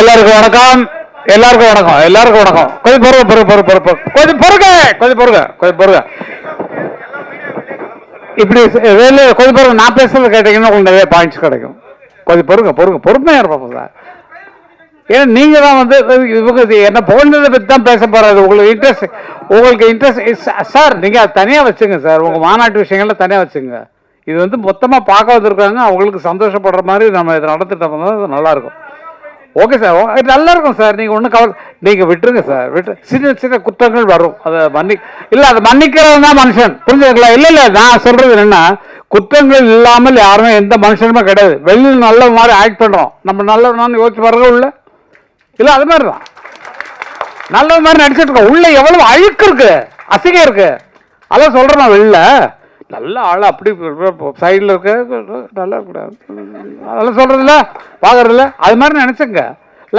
எல்லாருக்கும் வணக்கம். எல்லாருக்கும் வணக்கம். எல்லாருக்கும் வணக்கம். கொஞ்சம் பொறுங்க பொறுங்க பொறு பொறுங்க கொஞ்சம் பொறுங்க கொஞ்சம் பொறுங்க கொஞ்சம் பொறுங்க. இப்படி வேலை கொஞ்சம் பொறுங்க. நான் பேசுறது கேட்டீங்கன்னா உங்களுக்கு நிறைய பாயிண்ட்ஸ் கிடைக்கும். கொஞ்சம் பொறுங்க பொறுங்க. பொறுமையா இருப்போம் சார் ஏன்னா நீங்க தான் வந்து இவங்க என்ன புகழ்ந்ததை பற்றி தான் பேச போறாரு. உங்களுக்கு இன்ட்ரெஸ்ட் உங்களுக்கு இன்ட்ரெஸ்ட் சார் நீங்க அதை தனியாக வச்சுங்க சார். உங்க மாநாட்டு விஷயங்கள்ல தனியாக வச்சுங்க. இது வந்து மொத்தமாக பார்க்க வந்திருக்காங்க. அவங்களுக்கு சந்தோஷப்படுற மாதிரி நம்ம இதை நடத்திட்டு வந்தால் நல்லாயிருக்கும். ஓகே சார் ஓ- இது நல்லா இருக்கும் சார் நீங்கள் ஒன்றும் கவலை நீங்கள் விட்டுருங்க சார் விட்டு சின்ன சின்ன குற்றங்கள் வரும். அதை மன்னி இல்லை அதை மன்னிக்கிறது தான் மனுஷன். புரிஞ்சுக்கலாம் இல்லை இல்லை நான் சொல்கிறது என்னென்னா குற்றங்கள் இல்லாமல் யாருமே எந்த மனுஷனுமே கிடையாது. வெளியில் நல்ல மாதிரி ஆக்ட் பண்ணுறோம் நம்ம நல்லவனான்னு யோசிச்சு வர்றதும் இல்லை. இல்லை அது மாதிரி தான் நல்ல மாதிரி நடிச்சிட்டு இருக்கோம். உள்ளே எவ்வளோ அழுக்கு இருக்குது அசிங்கம் இருக்குது அதான் சொல்கிறேன் நான் வெளில நல்ல ஆள் அப்படி சைடில் இருக்க நல்லா கூடாது அதெல்லாம் சொல்கிறதில்ல பார்க்குறதில்ல அது மாதிரி நினச்சங்க.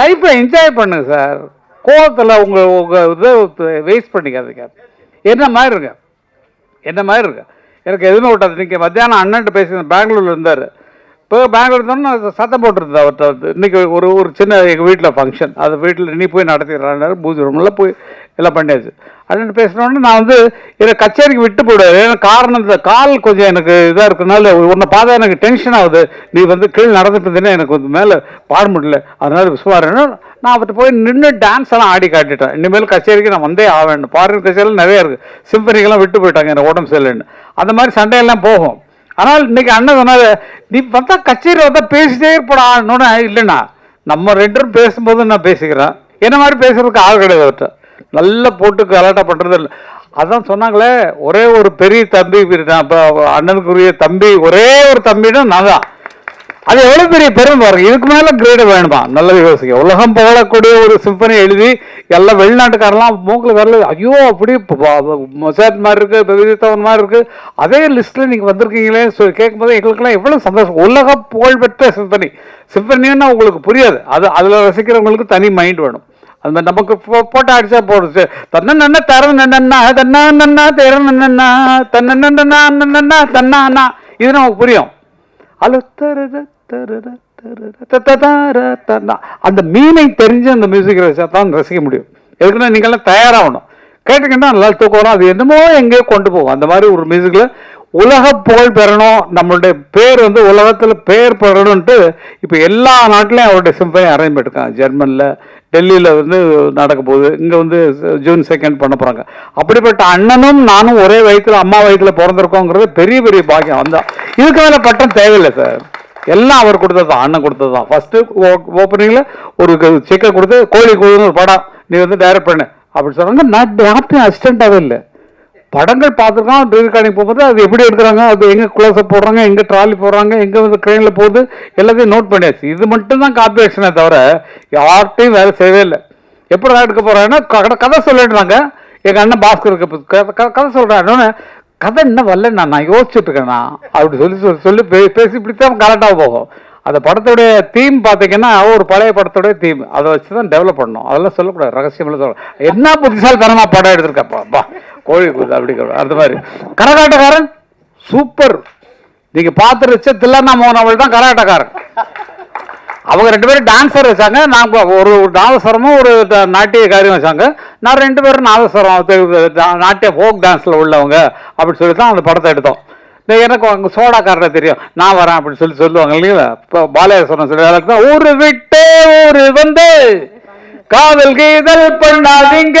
லைஃப்பை என்ஜாய் பண்ணுங்க சார் கோவத்தில் உங்கள் உங்கள் இதை வேஸ்ட் பண்ணிக்காதீங்க. என்ன மாதிரி இருங்க. என்ன மாதிரி இருக்கு எனக்கு எதுவுமே விட்டாது இன்றைக்கி மத்தியானம் அண்ணன்ட்டு பேசி பெங்களூரில் இருந்தார். இப்போ பெங்களூர் இருந்தோம்னா சத்தம் போட்டுருந்தா அவர்கிட்ட வந்து. இன்றைக்கி ஒரு ஒரு சின்ன எங்கள் வீட்டில் ஃபங்க்ஷன் அது வீட்டில் நீ போய் நடத்திடுறாரு பூஜை ரூமில் போய் எல்லாம் பண்ணியாச்சு. அப்படின்னு பேசினோடனே நான் வந்து இதை கச்சேரிக்கு விட்டு போயிடுவார். ஏன்னா காரணம் இந்த கால் கொஞ்சம் எனக்கு இதாக இருக்கனால உன்னை பார்த்தா எனக்கு டென்ஷன் ஆகுது. நீ வந்து கீழே நடந்துட்டு இருந்தேன்னா எனக்கு வந்து மேலே பாட முடியல. அதனால சுமார் நான் அவர்கிட்ட போய் நின்று டான்ஸ் எல்லாம் ஆடி காட்டிட்டேன். இனிமேல் கச்சேரிக்கு நான் வந்தே ஆவேன் ஃபாரின் கச்சேரியில் நிறைய இருக்கு. சிம்பனிக்கெல்லாம் விட்டு போயிட்டாங்க எனக்கு உடம்பு சரியில்லைன்னு அந்த மாதிரி சண்டையெல்லாம் போகும். ஆனால் இன்னைக்கு அண்ணன் சொன்னாரு நீ பார்த்தா கச்சேரி வந்தா பேசிட்டே இருப்படா. இல்லைண்ணா. நம்ம ரெண்டு பேசும்போது நான் பேசிக்கிறேன். என்ன மாதிரி பேசுறதுக்கு ஆள் கிடையாது அவர்கிட்ட. நல்லா போட்டு கலாட்டா பண்ணுறது இல்லை. அதான் சொன்னாங்களே ஒரே ஒரு பெரிய தம்பி நான் அண்ணனுக்குரிய தம்பி ஒரே ஒரு தம்பின்னா நான் தான். அது எவ்வளோ பெரிய பெருமை பாருங்க. இதுக்கு மேலே கிரேடு வேணுமா? நல்லது யோசிக்க உலகம் புகழக்கூடிய ஒரு சிம்பனி எழுதி எல்லாம் வெளிநாட்டுக்காரெல்லாம் மூக்கில் வரல ஐயோ அப்படி மொசாட் மாதிரி இருக்கு விதித்தவன் மாதிரி இருக்கு. அதே லிஸ்ட்டில் நீங்கள் வந்திருக்கீங்களே சொல்லி கேட்கும்போது எங்களுக்கெல்லாம் எவ்வளோ சந்தோஷம். உலக புகழ்பெற்ற சிம்பனி சிம்பனின்னா உங்களுக்கு புரியாது. அது அதில் ரசிக்கிறவங்களுக்கு தனி மைண்ட் வேணும். அது மாதிரி நமக்கு போ- போட்டு அடிச்சா போடுச்சு தன்ன நன்ன தர நன்னா தன்னா நன்னா தேர நன்னா தன்ன தன்னா இது நமக்கு புரியும் அல தரத தரத அந்த மீனை தெரிஞ்சு அந்த மியூசிக் ரசிச்சா தான் ரசிக்க முடியும். எதுக்குன்னா நீங்களாம் தயாராகணும். கேட்டுக்கிட்டா நல்லா தூக்கம் வரும். அது என்னமோ எங்கேயோ கொண்டு போகும். அந்த மாதிரி ஒரு மியூசிக்கில் உலக புகழ் பெறணும். நம்மளுடைய பேர் வந்து உலகத்தில் பேர் பெறணும்ன்ட்டு இப்போ எல்லா நாட்டிலையும் அவருடைய சிம்பனி அரேஞ்ச் பண்ணிருக்காங்க ஜெர்மனில் டெல்லியில் வந்து நடக்க போகுது. இங்கே வந்து ஜூன் செகண்ட் பண்ண போகிறாங்க அப்படிப்பட்ட அண்ணனும் நானும் ஒரே வயிற்றுல அம்மா வயிற்றுல பிறந்திருக்கோங்கிறது பெரிய பெரிய பாக்கியம். அந்த இதுக்கு மேலே பட்டம் தேவையில்லை சார் எல்லாம் அவர் கொடுத்தது தான் அண்ணன் கொடுத்தது தான். ஃபஸ்ட்டு ஓப்பனிங்கில் ஒரு செக்கை கொடுத்து கோழி கொடுன்னு ஒரு படம் நீ வந்து டைரக்ட் பண்ணு. அப்படின்னு சொன்னாங்க நான் யார்ட்டையும் அசிஸ்டண்ட்டாகவே இல்லை. படங்கள் பார்த்துருக்கோம் ரீல்கார்டிங் போகும்போது அது எப்படி எடுக்கிறாங்க அது எங்கே க்ளோஸ் போடுறாங்க எங்கே ட்ராலி போடுறாங்க எங்கே வந்து ட்ரெயினில் போகுது எல்லாத்தையும் நோட் பண்ணியாச்சு. இது மட்டும் தான் காப்பி தவிர யார்ட்டையும் வேலை செய்யவே இல்லை. எப்படி எடுக்க போகிறாங்கன்னா கதை கதை சொல்லிடுறாங்க. எங்கள் அண்ணன் பாஸ்கருக்கு கதை- கதை- கதை கதை என்ன வரல நான் நான் யோசிச்சுட்டு இருக்கேண்ணா அப்படி சொல்லி சொல்லி சொல்லி பே- பேசி இப்படித்தான் கரெக்டாக போகும். அந்த படத்துடைய தீம் பார்த்தீங்கன்னா ஒரு பழைய படத்துடைய தீம் அதை வச்சு தான் டெவலப் பண்ணணும். அதெல்லாம் சொல்லக்கூடாது ரகசியமெல்லாம் சொல்ல என்ன புத்திசாலித்தனமாக படம் எடுத்திருக்கப்பா கோழி கூது அப்படி அந்த மாதிரி. கரகாட்டக்காரன்? சூப்பர். நீங்க பார்த்து வச்ச தில்லண்ணா மோகன் அவள் தான் கரகாட்டக்காரன். அவங்க ரெண்டு பேரும் டான்ஸர் வச்சாங்க. நான் ஒரு நாதஸ்வரமும் ஒரு நாட்டிய காரியம் வச்சாங்க. நான் ரெண்டு பேரும் நாதஸ்வரம் நாட்டிய ஃபோக் டான்ஸ்ல உள்ளவங்க அப்படி சொல்லி தான் அந்த படத்தை எடுத்தோம். எனக்கு அங்கே சோடாக்காரரை தெரியும். நான் வரேன் அப்படின்னு சொல்லி சொல்லுவாங்க இல்லைங்களா? இப்போ பாலயேஸ்வரன் சொல்லி தான் ஊரு விட்டு ஊரு வந்து. காதல் கீதல் பண்ணாதீங்க.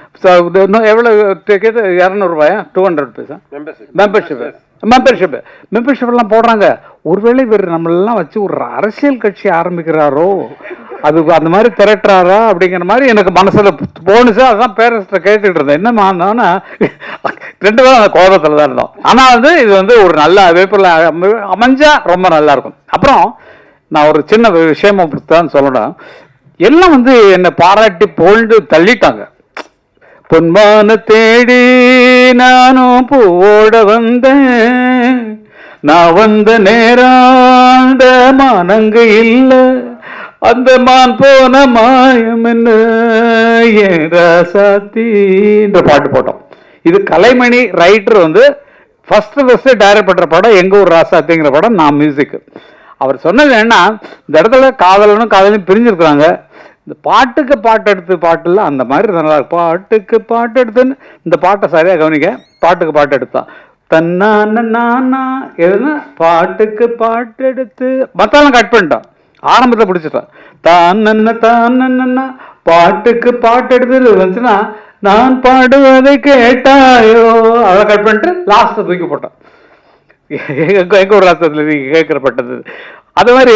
இது இன்னும் எவ்வளவு டிக்கெட் இரநூறுபாயா? டூ ஹண்ட்ரட் பைசா மெம்பர்ஷிப் மெம்பர்ஷிப் மெம்பர்ஷிப் எல்லாம் போடுறாங்க. ஒருவேளை இவர் நம்மளெல்லாம் வச்சு ஒரு அரசியல் கட்சி ஆரம்பிக்கிறாரோ? அது அந்த மாதிரி திரட்டுறாரா? அப்படிங்கிற மாதிரி எனக்கு மனசுல போணுச்சு. அதான் பேரண்ட்ஸ்ட கேட்டுட்டு இருந்தேன். என்னமா நானா ரெண்டு பேரும் அந்த கோபத்துல தான் இருந்தோம். ஆனா வந்து இது வந்து ஒரு நல்ல வேப்பில் அமைஞ்சா ரொம்ப நல்லா இருக்கும். அப்புறம் நான் ஒரு சின்ன விஷயமா தான் சொல்லணும். எல்லாம் வந்து என்னை பாராட்டி புகழ்ந்து தள்ளிட்டாங்க. பொன்மான தேடி நானும் பூவோட வந்தேன். நான் வந்த நேராண்ட மானங்கு இல்ல. அந்த மான் போன மாயம் என்ன? ஏன் ராசாத்தின்ற பாட்டு போட்டோம். இது கலைமணி ரைட்டர் வந்து ஃபர்ஸ்ட் ஃபர்ஸ்ட் டைரக்ட் பண்ற படம் எங்க ஊர் ராசாத்திங்கிற படம் நான் மியூசிக் அவர் சொன்னது என்ன இந்த இடத்துல காதலனும் காதலும் பிரிஞ்சிருக்கிறாங்க. இந்த பாட்டுக்கு பாட்டு எடுத்து பாட்டுல அந்த மாதிரி நல்லா பாட்டுக்கு பாட்டு எடுத்துன்னு இந்த பாட்டை சரியாக கவனிக்க பாட்டுக்கு பாட்டு எடுத்தான் தன்னான நானா எதுனா பாட்டுக்கு பாட்டு எடுத்து மத்தாலும் கட் பண்ணிட்டான். ஆரம்பத்தை பிடிச்சிட்டான். தான் தான் பாட்டுக்கு பாட்டு எடுத்து வந்துச்சுன்னா நான் பாடுவதை கேட்டாயோ? அதை கட் பண்ணிட்டு லாஸ்ட்டை தூக்கி போட்டான். எங்க ஒரு ராஷ்டிரத்தில் கேட்கப்பட்டது அது மாதிரி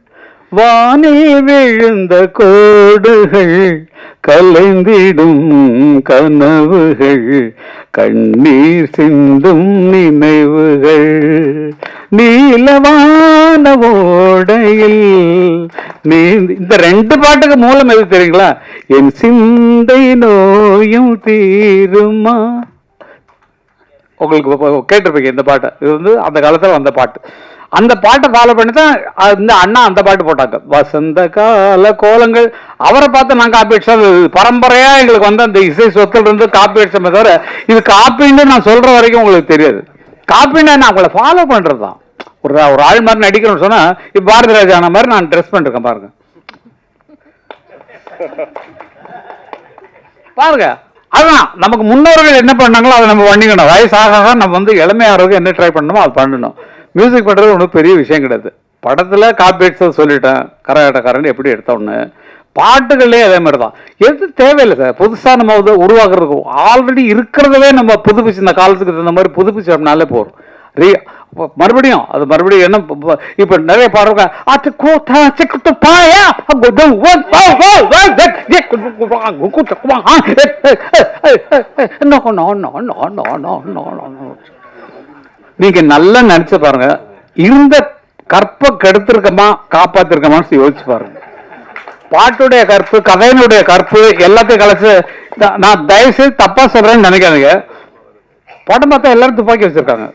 வானில் விழுந்த கோடுகள் கலைந்திடும் கனவுகள் கண்ணீர் சிந்தும் நினைவுகள். நீலவான ஓடையில் நீ இந்த ரெண்டு பாட்டுக்கு மூலம் எது தெரியுங்களா? என் சிந்தை நோயும் தீருமா? உங்களுக்கு கேட்டிருப்பீங்க இந்த பாட்டை. இது வந்து அந்த காலத்தில் வந்த பாட்டு. அந்த பாட்டை ஃபாலோ பண்ணி தான் இந்த அண்ணா அந்த பாட்டு போட்டாங்க. வசந்த கால கோலங்கள். அவரை பார்த்து நான் காப்பி அடிச்சோம் பரம்பரையாக பரம்பரையா எங்களுக்கு வந்து அந்த இசை சொத்துல இருந்து காப்பி அடிச்சோமே தவிர இது காப்பின்னு நான் சொல்ற வரைக்கும் உங்களுக்கு தெரியாது. காப்பின்னா நான் உங்களை ஃபாலோ பண்ணுறது தான் ஒரு ஒரு ஆள் மாதிரி நடிக்கணும்னு சொன்னா இப்ப பாரதி ராஜா ஆன மாதிரி நான் ட்ரெஸ் பண்ணிருக்கேன் பாருங்க. பாருங்க அதான் நமக்கு முன்னோர்கள் என்ன பண்ணாங்களோ அதை நம்ம பண்ணிக்கணும். வயசாக ஆக நம்ம வந்து இளமையாக என்ன ட்ரை பண்ணணுமோ அது பண்ணணும். மியூசிக் பண்ணுறது ஒன்றும் பெரிய விஷயம் கிடையாது படத்தில் காப்பிரைட்ஸை சொல்லிட்டேன் கரகாட்டக்காரன் எப்படி எடுத்தோன்னு பாட்டுகள்லேயே அதே மாதிரி தான் எது தேவையில்லை சார் புதுசாக நம்ம வந்து உருவாக்குறதுக்கு ஆல்ரெடி இருக்கிறதவே நம்ம புதுப்பிச்சு இந்த காலத்துக்கு தகுந்த மாதிரி புதுப்பிச்சோம்னாலே போகிறோம் ரீ மறுபடியும் அது மறுபடியும் என்ன இப்போ நிறைய பாடுறாங்க அது கூட்டா சிக்கிட்டு பாயா no no no no no no no நீங்க நல்லா நினைச்சு பாருங்க. இருந்த கற்பை கெடுத்திருக்கமா காப்பாத்திருக்கமான்னு யோசிச்சு பாருங்க. பாட்டுடைய கற்பு கதையினுடைய கற்பு எல்லாத்தையும் கலைச்சு நான் தயவு செய்து தப்பா சொல்றேன்னு நினைக்காதீங்க. படம் பார்த்தா எல்லாரும் துப்பாக்கி வச்சிருக்காங்க.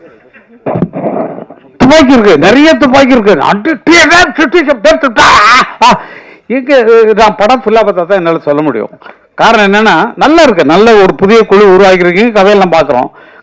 துப்பாக்கி இருக்கு நிறைய துப்பாக்கி இருக்கு. அட்டு நான் படம் ஃபுல்லா பார்த்தா தான் என்னால சொல்ல முடியும். காரணம் என்னன்னா நல்லா இருக்கு. நல்ல ஒரு புதிய குழு உருவாக்கிருக்கீங்க கதையெல்லாம் பார்க்குறோம்.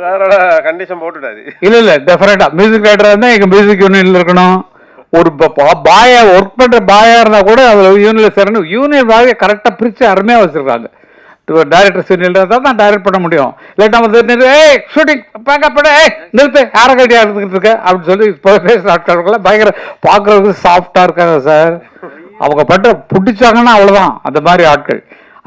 சாரோட கண்டிஷன் போட்டுட்டாரு. இல்ல இல்ல டெஃபரெண்டா மியூசிக் ரைட்டரா இருந்தா எங்க மியூசிக் யூனியன்ல இருக்கணும். ஒரு பாயா ஒர்க் பண்ற பாயா இருந்தா கூட அதுல யூனியன்ல சேரணும். யூனியன் பாய கரெக்டா பிரிச்சு அருமையா வச்சிருக்காங்க. டைரக்டர் யூனியன்ல இருந்தா தான் டைரக்ட் பண்ண முடியும். இல்லாட்டா வந்து ஏய் ஷூட்டிங் பேக்கப் பண்ண ஏய் நிறுத்து யார கட்டியா எடுத்துக்கிட்டு இருக்க? அப்படின்னு சொல்லி இப்போ பேசுற ஆட்கள் பயங்கர பாக்குறதுக்கு சாஃப்டா இருக்காங்க சார் அவங்க பட்ட பிடிச்சாங்கன்னா அவ்வளவுதான். அந்த மாதிரி ஆட்கள்.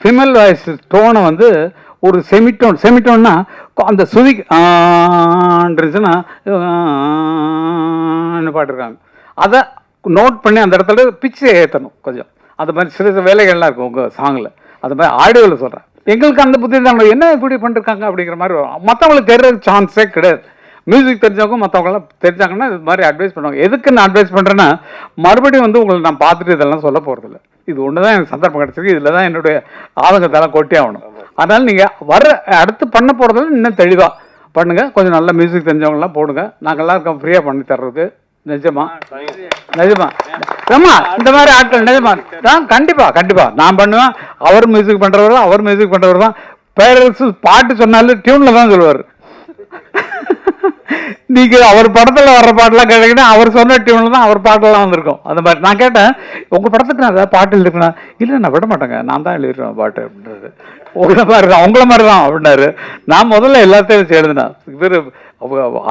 ஃபிமேல் வாய்ஸ் டோனை வந்து ஒரு செமிட்டோன் செமிட்டோன்னா அந்த சுதி ஆன்றதுன்னா பாட்டுருக்காங்க அதை நோட் பண்ணி அந்த இடத்துல பிச்சை ஏற்றணும் கொஞ்சம். அந்த மாதிரி சிறு சிறு வேலைகள்லாம் இருக்கும் உங்கள் சாங்கில் அந்த மாதிரி ஆடியோவில் சொல்கிறேன் எங்களுக்கு அந்த புத்தி தான் என்ன இப்படி பண்ணிருக்காங்க அப்படிங்கிற மாதிரி வரும். மற்றவங்களுக்கு தெரிகிற சான்ஸே கிடையாது. மியூசிக் தெரிஞ்சவங்க மற்றவங்களாம் தெரிஞ்சாங்கன்னா இது மாதிரி அட்வைஸ் பண்ணுவாங்க. எதுக்கு நான் அட்வைஸ் பண்ணுறேன்னா மறுபடியும் வந்து உங்களை நான் பார்த்துட்டு இதெல்லாம் சொல்ல போகிறதில்ல இது ஒன்று தான் எனக்கு சந்தர்ப்பம் கிடச்சிருக்கு இதில் தான் என்னுடைய ஆதங்கத்தெல்லாம் கொட்டி ஆகணும். அதனால் நீங்கள் வர அடுத்து பண்ண போகிறதெல்லாம் இன்னும் தெளிவாக பண்ணுங்கள் கொஞ்சம் நல்ல மியூசிக் தெரிஞ்சவங்களாம் போடுங்க. நாங்கள்லாம் இருக்கோம் ஃப்ரீயாக பண்ணி தர்றதுக்கு. நிஜமா? நிஜமா. ஏம்மா இந்த மாதிரி ஆட்கள் நிஜமா? நான் கண்டிப்பா கண்டிப்பா. நான் பண்ணுவேன். அவர் மியூசிக் பண்றவர் தான் அவர் மியூசிக் பண்றவர் தான். பேரரசு பாட்டு சொன்னாலும் டியூன்ல தான் சொல்லுவார். நீங்க அவர் படத்துல வர்ற பாட்டெல்லாம் கேட்டீங்கன்னா அவர் சொன்ன டியூன்ல தான் அவர் பாட்டெல்லாம் வந்திருக்கும். அந்த மாதிரி நான் கேட்டேன் உங்க படத்துக்கு நான் ஏதாவது பாட்டு எழுதிருக்கேன்? இல்லை நான் விட மாட்டேங்க. நான் தான் எழுதிருவேன் பாட்டு அப்படின்றது உங்களை மாதிரி தான் உங்களை மாதிரி தான் அப்படின்னாரு. நான் முதல்ல எல்லாத்தையும் வச்சு எழுதினேன். இவர்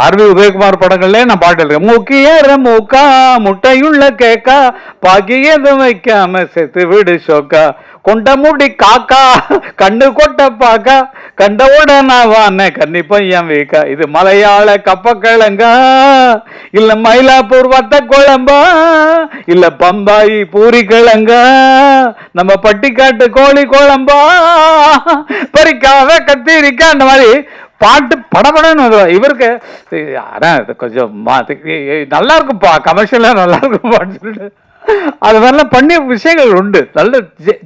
ஆர்வி உதயகுமார் படங்கள்லேயே நான் பாட்டு எழுதுறேன் முக்கிய மூக்கா முட்டையுள்ள கேக்கா பாக்கியதும் வைக்காம செத்து விடு ஷோக்கா கொண்ட மூடி காக்கா கண்ணு கொட்ட பாக்கா கண்டவோட நான் கன்னி பையன் வீக்கா. இது மலையாள கப்பக்கிழங்கா. இல்ல மயிலாப்பூர் வத்த குழம்பா. இல்ல பம்பாயி பூரி கிழங்கா. நம்ம பட்டிக்காட்டு கோழி குழம்பா. பறிக்காவ கத்திரிக்கா அந்த மாதிரி பாட்டு படபடன்னு வரும். இவருக்கு ஆனா கொஞ்சம் நல்லா இருக்கும்ப்பா கமர்ஷியலாக நல்லா இருக்குப்பான்னு சொல்லிட்டு. அது மாதிரிலாம் பண்ணிய விஷயங்கள் உண்டு. நல்ல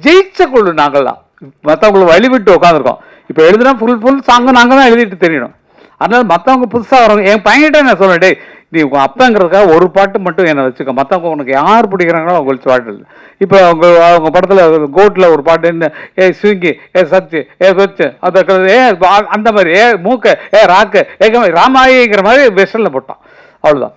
ஜெயிச்ச குழு நாங்கள்லாம். மற்றவங்களை வழிவிட்டு உட்காந்துருக்கோம் இப்போ எழுதுனா ஃபுல் ஃபுல் சாங்கு நாங்கள் தான் எழுதிட்டு தெரியணும். அதனால மற்றவங்க புதுசாக வரவங்க என் பையன்கிட்ட நான் சொல்றேன் டேய் நீ உங்கள் அப்பங்கிறதுக்காக ஒரு பாட்டு மட்டும் என்னை வச்சுக்க. மற்றவங்க உனக்கு யார் பிடிக்கிறாங்களோ அவங்களுக்கு பாட்டு இல்லை. இப்போ அவங்க அவங்க படத்தில் கோட்டில் ஒரு பாட்டு என்ன ஏ ஸ்விங்கி ஏ சச்சு ஏ சொச்சு அந்த ஏ அந்த மாதிரி ஏ மூக்க ஏ ராக்கு ஏ ராமாயிங்கிற மாதிரி வெஸ்டர்னில் போட்டான். அவ்வளோதான்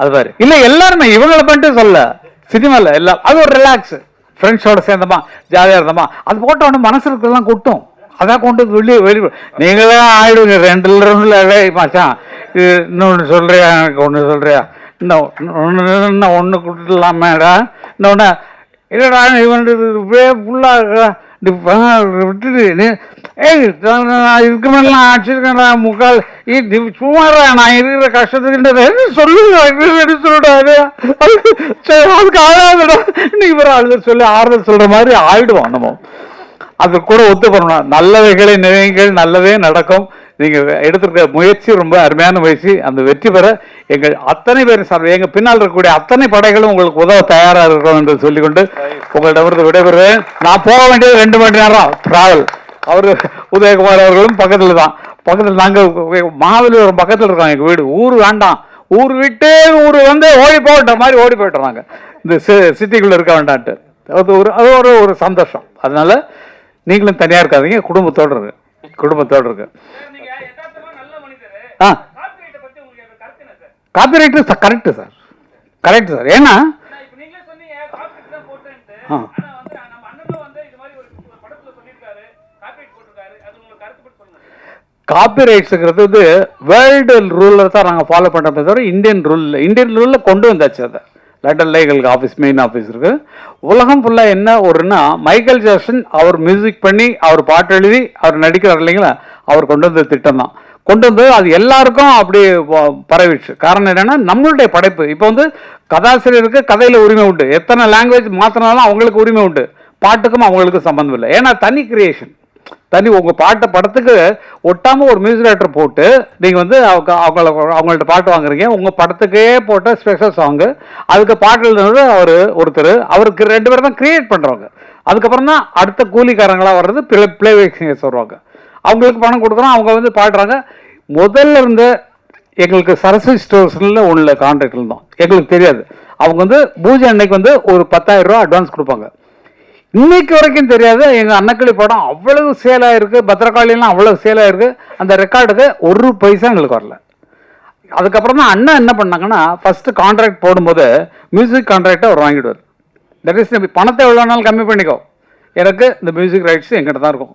அது பாரு. இல்ல எல்லாருமே இவங்களை பண்ணிட்டு சொல்ல சினிமால எல்லாம் அது ஒரு ரிலாக்ஸ் ஃப்ரெண்ட்ஸோட சேர்ந்தமா ஜாலியா இருந்தோமா. அது போட்ட உடனே மனசு கொட்டும். அதான் கொண்டு வந்து வெளியே வெளியே நீங்களே ஆயிடுங்க ரெண்டு ரெண்டுல மச்சான். இது இன்னொன்று சொல்றியா எனக்கு ஒன்று சொல்றியா? இன்னும் ஒன்று இன்னும் ஒன்று கொடுத்துடலாமேடா. இன்னொன்று இல்லைடா இவன் இப்படியே ஃபுல்லாக விட்டுட்டு ஏய் நான் நான் இதுக்கு முக்கால் ஏய், நீ நான் இருக்கிற கஷ்டத்துக்கு சொல்லுங்க சொல்லிடாது சரி அதுக்கு ஆகாதுடா இன்னைக்கு இவரை அழுத சொல்லி ஆறுதல் சொல்ற மாதிரி ஆயிடுவோம் நம்ம அது கூட ஒத்து பண்ணணும் நல்லவைகளை நினைவுகள் நல்லதே நடக்கும் நீங்க எடுத்திருக்க முயற்சி ரொம்ப அருமையான முயற்சி அந்த வெற்றி பெற எங்கள் அத்தனை பேர் சார் எங்க பின்னால் இருக்கக்கூடிய அத்தனை படைகளும் உங்களுக்கு உதவ தயாரா இருக்கிறோம் என்று சொல்லிக்கொண்டு உங்களிடமிருந்து விடைபெறுவேன். நான் போக வேண்டியது ரெண்டு மணி நேரம். டிராவல் அவரு உதயகுமார் அவர்களும் பக்கத்துல தான். பக்கத்துல நாங்க மாவலிபுரம் பக்கத்துல இருக்கோம். எங்க வீடு. ஊர் வேண்டாம். ஊர் விட்டு ஊர் வந்து ஓடி போகிற மாதிரி ஓடி போயிட்டோம் நாங்க இந்த சிட்டிக்குள்ள இருக்க வேண்டான்ட்டு. அது ஒரு அது ஒரு ஒரு சந்தோஷம். அதனால நீங்களும் தனியா இருக்காதீங்க. குடும்பத்தோட இருக்கு குடும்பத்தோட இருக்கு ஆ. Copyright correct sir? Correct sir. ஏன்னா காப்பிரைட்ஸுங்கிறது வந்து வேர்ல்டு ரூலில் தான் நாங்கள் ஃபாலோ பண்ணுறோமே தவிர இந்தியன் ரூலில் இந்தியன் ரூலில் கொண்டு வந்தாச்சு அதை. லண்டன்ல எங்களுக்கு ஆஃபீஸ் மெயின் ஆஃபீஸ் இருக்குது உலகம் ஃபுல்லாக என்ன ஒருன்னா மைக்கேல் ஜாக்சன் அவர் மியூசிக் பண்ணி அவர் பாட்டு எழுதி அவர் நடிக்கிறார் இல்லைங்களா? அவர் கொண்டு வந்த திட்டம் தான். கொண்டு வந்து அது எல்லாருக்கும் அப்படி ப- பரவிடுச்சு. காரணம் என்னென்னா நம்மளுடைய படைப்பு. இப்போ வந்து கதாசிரியருக்கு கதையில் உரிமை உண்டு. எத்தனை லாங்குவேஜ் மாற்றினாலும் அவங்களுக்கு உரிமை உண்டு. பாட்டுக்கும் அவங்களுக்கு சம்மந்தம் இல்லை. ஏன்னா தனி கிரியேஷன் தனி உங்கள் பாட்டை படத்துக்கு ஒட்டாமல் ஒரு மியூசிக் டேரக்டர் போட்டு நீங்கள் வந்து அவங்க அவங்கள அவங்கள்ட்ட பாட்டு வாங்குறீங்க. உங்கள் படத்துக்கே போட்ட ஸ்பெஷல் சாங்கு அதுக்கு பாட்டு எழுதுனது அவர் ஒருத்தர். அவருக்கு ரெண்டு பேரும் தான் கிரியேட் பண்ணுறவங்க அதுக்கப்புறம் தான் அடுத்த கூலிக்காரங்களாக வர்றது பிளே பிளே சிங்கர்ஸ் வருவாங்க. அவங்களுக்கு பணம் கொடுக்குறோம் அவங்க வந்து பாடுறாங்க. முதல்ல இருந்த எங்களுக்கு சரஸ்வதி ஸ்டோர்ஸ்ல உள்ள கான்ட்ராக்ட் இருந்தோம். எங்களுக்கு தெரியாது. அவங்க வந்து பூஜை அன்னைக்கு வந்து ஒரு பத்தாயிரம் ரூபா அட்வான்ஸ் கொடுப்பாங்க. இன்னைக்கு வரைக்கும் தெரியாது. எங்கள் அன்னக்கிளி படம் அவ்வளவு சேல் ஆயிருக்கு. பத்திரகாளியெல்லாம் அவ்வளவு சேலாயிருக்கு அந்த ரெக்கார்டுக்கு ஒரு பைசா எங்களுக்கு வரல. அதுக்கப்புறம் தான் அண்ணன் என்ன பண்ணாங்கன்னா ஃபஸ்ட்டு கான்ட்ராக்ட் போடும்போது மியூசிக் கான்ட்ராக்டை அவர் வாங்கிடுவார். தட் இஸ் பணத்தை எவ்வளோ நாள் கம்மி பண்ணிக்கோ. எனக்கு இந்த மியூசிக் ரைட்ஸ் எங்கிட்ட தான் இருக்கும்.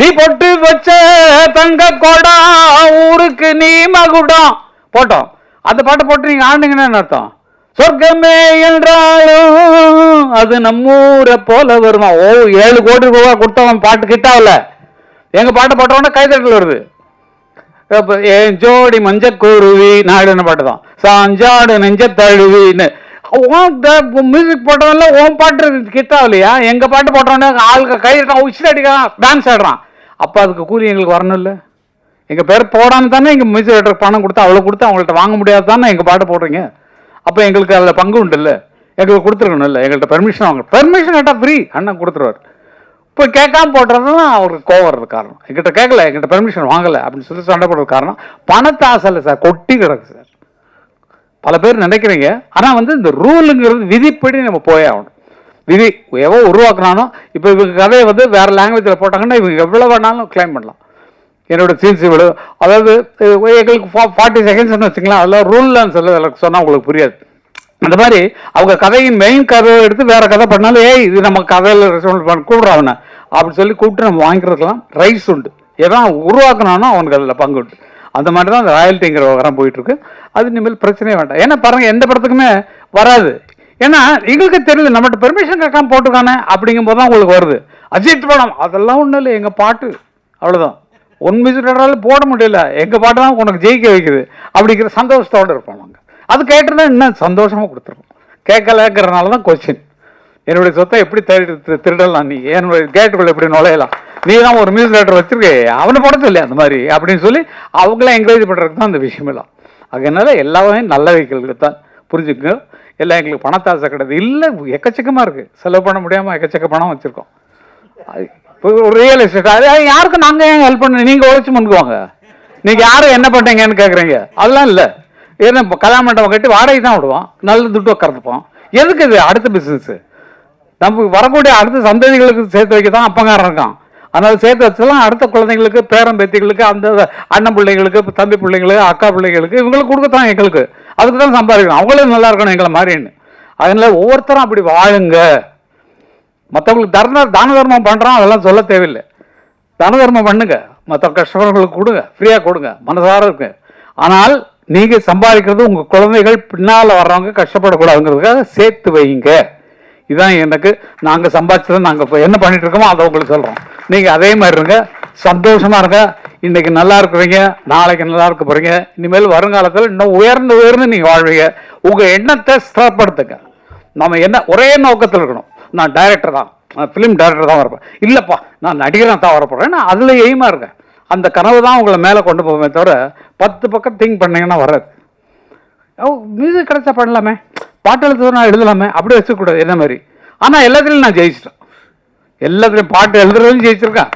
நீ பொட்டு வச்ச தங்க கோடம் ஊருக்கு நீ மகுடம் போட்டோம். அந்த பாட்டை போட்டு நீங்க ஆண்டுங்கன்னு என்ன அர்த்தம்? சொர்க்கமே என்றாலும் அது நம்மூரை போல வருமா? ஓ ஏழு கோடி ரூபா கொடுத்தவன் பாட்டு கிட்டாவில். எங்கள் பாட்டை போட்டவொடனே கைதட்டல் வருது. என் ஜோடி மஞ்ச குருவி? நாடுன பாட்டு தான். சாஞ்சாடு நெஞ்ச தழுவின்னு. மியூசிக் போட்டவன்ல உன் பாட்டு கிட்டாவில்லையா எங்கள் பாட்டு போட்டவனே ஆளுக்கு கை உச்சில் அடிக்கிறான் டான்ஸ் ஆடுறான். அப்போ அதுக்கு கூலி எங்களுக்கு வரணும்ல. எங்கள் பேர் போடாமல் தானே எங்கள் மியூசிக் டைரக்டர் பணம் கொடுத்து அவ்வளோ கொடுத்து அவங்கள்ட்ட வாங்க முடியாது தானே எங்கள் பாட்டு போடுறீங்க? அப்போ எங்களுக்கு அதில் பங்கு உண்டு இல்லை எங்களுக்கு இல்லை எங்கள்கிட்ட பெர்மிஷன் வாங்க பெர்மிஷன் கேட்டால் ஃப்ரீ அண்ணன் கொடுத்துருவார். இப்போ கேட்காம போடுறது தான் அவருக்கு கோவம் வர்றது காரணம். எங்கிட்ட கேட்கல எங்கிட்ட பெர்மிஷன் வாங்கலை அப்படின்னு சொல்லி சண்டை போடுறது காரணம். பணத்தை ஆசை இல்லை சார் கொட்டி கிடக்கு சார். பல பேர் நினைக்கிறீங்க. ஆனால் வந்து இந்த ரூலுங்கிறது விதிப்படி நம்ம போயே ஆகணும். விதி எவ்வளோ உருவாக்குனானோ இப்போ இவங்க கதையை வந்து வேறு லாங்குவேஜில் போட்டாங்கன்னா இவங்க எவ்வளோ வேணாலும் கிளைம் பண்ணலாம். என்னோட சீன்ஸ் இவ்வளோ அதாவது எங்களுக்கு ஃபா ஃபார்ட்டி செகண்ட்ஸ்னு வச்சுக்கலாம் அதில் ரூல்லாம் சொல்ல சொன்னால் உங்களுக்கு புரியாது. அந்த மாதிரி அவங்க கதையின் மெயின் கதையை எடுத்து வேறு கதை பண்ணாலும் ஏய் இது நம்ம கதையில் ரெஸ்பான்ஸ் பண்ண கூப்பிட்றான் அவனை. அப்படின்னு சொல்லி கூப்பிட்டு நம்ம வாங்கிக்கிறதுக்கெல்லாம் ரைட்ஸ் உண்டு. எதான் உருவாக்குனானோ அவனுக்கு அதில் பங்கு உண்டு. அந்த மாதிரி தான் அந்த ராயல்ட்டிங்கிற விவகாரம் போயிட்டுருக்கு அது இனிமேல் பிரச்சனையே வேண்டாம். ஏன்னா பாருங்கள் எந்த படத்துக்குமே வராது. ஏன்னா எங்களுக்கு தெரியல நம்மகிட்ட பெர்மிஷன் கேட்காம போட்டுருக்கானே அப்படிங்கும்போது தான் உங்களுக்கு வருது. அஜித் படம் அதெல்லாம் ஒன்றும் இல்லை எங்கள் பாட்டு. அவ்வளோதான் ஒன் மியூசிக் போட முடியல. எங்கள் பாட்டு தான் உனக்கு ஜெயிக்க வைக்குது. அப்படிங்கிற சந்தோஷத்தோடு இருப்போம் நாங்கள் அது கேட்டிருந்தா இன்னும் சந்தோஷமாக கொடுத்துருவோம். கேட்கலங்கிறனால தான் கொஸ்டின் என்னுடைய சொத்தை எப்படி திருடு திரு- திருடலாம் நீ? என்னுடைய கேட்டுக்குள்ள எப்படி நுழையலாம்? நீ தான் ஒரு மியூசிக் டைரக்டர் வச்சிருக்கே. அவனை போட சொல்லி அந்த மாதிரி அப்படின்னு சொல்லி அவங்களாம் என்கரேஜ் பண்ணுறதுக்கு தான் அந்த விஷயமெல்லாம் அதனால எல்லாமே நல்ல வைக்கிறது தான். புரிஞ்சுக்கங்க. எல்லாம் எங்களுக்கு பணத்தாசை கிடையாது. இல்லை எக்கச்சக்கமாக இருக்குது செலவு பண்ண முடியாமல் எக்கச்சக்க பணம் வச்சுருக்கோம். இப்போ ஒரு ரியல் எஸ்டேட் அது யாருக்கும் நாங்கள் ஏன் ஹெல்ப் பண்ண நீங்கள் உழைச்சி முன்னுக்குவாங்க? நீங்கள் யாரும் என்ன பண்ணுறீங்கன்னு கேட்குறீங்க அதெல்லாம் இல்லை. ஏன்னா இப்போ கல்யாண மண்டபம் கட்டி வாடகை தான் விடுவோம். நல்ல துட்டு உட்காந்துப்போம் எதுக்கு இது அடுத்த பிஸ்னஸ்ஸு நமக்கு வரக்கூடிய அடுத்த சந்ததிகளுக்கு சேர்த்து வைக்க தான் அப்பங்காரன் இருக்கான். அதனால் சேர்த்து வச்சலாம் அடுத்த குழந்தைங்களுக்கு பேரன் பேத்திகளுக்கு அந்த அண்ணன் பிள்ளைங்களுக்கு தம்பி பிள்ளைங்களுக்கு அக்கா பிள்ளைங்களுக்கு இவங்களுக்கு கொடுக்கத்தான் எங்களுக்கு. அதுக்கு தான் சம்பாதிக்கணும். அவங்களும் நல்லா இருக்கணும் எங்களை மாதிரின்னு அதனால ஒவ்வொருத்தரும் அப்படி வாழுங்க. மற்றவங்களுக்கு தர்ண தான தர்மம் பண்ணுறோம் அதெல்லாம் சொல்ல தேவையில்லை. தான தர்மம் பண்ணுங்க. மற்ற கஷ்டப்படுறவங்களுக்கு கொடுங்க. ஃப்ரீயாக கொடுங்க. மனசார இருக்கு ஆனால் நீங்கள் சம்பாதிக்கிறது உங்கள் குழந்தைகள் பின்னால் வர்றவங்க கஷ்டப்படக்கூடாதுங்கிறதுக்காக சேர்த்து வைங்க. இதான் எனக்கு நாங்கள் சம்பாதிச்சதை நாங்கள் இப்போ என்ன பண்ணிட்டு இருக்கோமோ அதை உங்களுக்கு சொல்கிறோம் நீங்கள் அதே மாதிரி இருங்க. சந்தோஷமாக இருங்க. இன்னைக்கு நல்லா இருக்கிறீங்க நாளைக்கு நல்லா இருக்க போறீங்க. இனிமேல் வருங்காலத்தில் இன்னும் உயர்ந்து உயர்ந்து நீங்கள் வாழ்வீங்க. உங்கள் எண்ணத்தை ஸ்திரப்படுத்துங்க நம்ம என்ன ஒரே நோக்கத்தில் இருக்கணும். நான் டைரக்டர் தான். நான் ஃபிலிம் டைரக்டர் தான் வரப்பேன் இல்லைப்பா நான் நடிகராக தான் வரப்போகிறேன் நான் அதில் எய்மாக இருக்கேன். அந்த கனவு தான் உங்களை மேலே கொண்டு போவேன் தவிர பத்து பக்கம் திங்க் பண்ணீங்கன்னா வராது. ஓ மியூசிக் கிடைச்சா பண்ணலாமே. பாட்டு எழுத நான் எழுதலாமே. அப்படி வச்சுக்கூடாது என்ன மாதிரி. ஆனால் எல்லாத்துலேயும் நான் ஜெயிச்சிட்டேன். எல்லாத்துலேயும் பாட்டு எழுதுறதுலையும் ஜெயிச்சிருக்கேன்.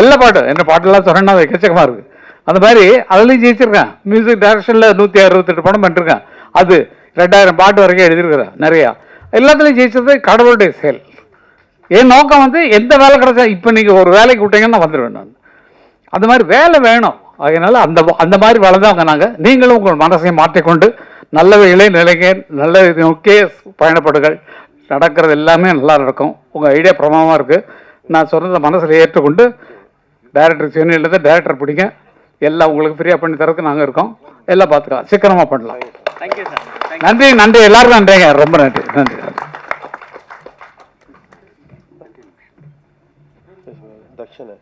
எல்லா பாட்டும் என்ன பாட்டெல்லாம் சொன்னேன்னா அது எக்கச்சக்கமாக இருக்குது அந்த மாதிரி அதுலேயும் ஜெயிச்சிருக்கேன். மியூசிக் டைரக்ஷனில் நூற்றி அறுபத்தெட்டு படம் பண்ணிருக்கேன். அது ரெண்டாயிரம் பாட்டு வரைக்கும் எழுதியிருக்கிறேன் நிறையா. எல்லாத்துலேயும் ஜெயிச்சது கடவுளுடைய செயல். என் நோக்கம் வந்து எந்த வேலை கிடைச்சா இப்போ நீங்கள் ஒரு வேலைக்கு விட்டீங்கன்னா வந்துடுவேன் நான். அந்த மாதிரி வேலை வேணும். அதனால் அந்த அந்த மாதிரி வளர்ந்தவங்க நாங்கள் நீங்களும் உங்கள் மனசை மாற்றிக்கொண்டு நல்ல இளை நிலைங்க நல்ல இது நோக்கியே பயணப்படுகள் நடக்கிறது எல்லாமே நல்லா நடக்கும். உங்கள் ஐடியா பிரமாதமாக இருக்குது நான் சொன்னதை மனசில் ஏற்றுக்கொண்டு டைரக்டர் சென்னையில் டைரக்டர் பிடிங்க. எல்லாம் உங்களுக்கு ஃப்ரீயாக பண்ணி தரதுக்கு நாங்கள் இருக்கோம். எல்லாம் பார்த்துக்கலாம் சீக்கிரமாக பண்ணலாம். நன்றி நன்றி. எல்லாருக்கும் நன்றிங்க. ரொம்ப நன்றி நன்றி. தட்சணை.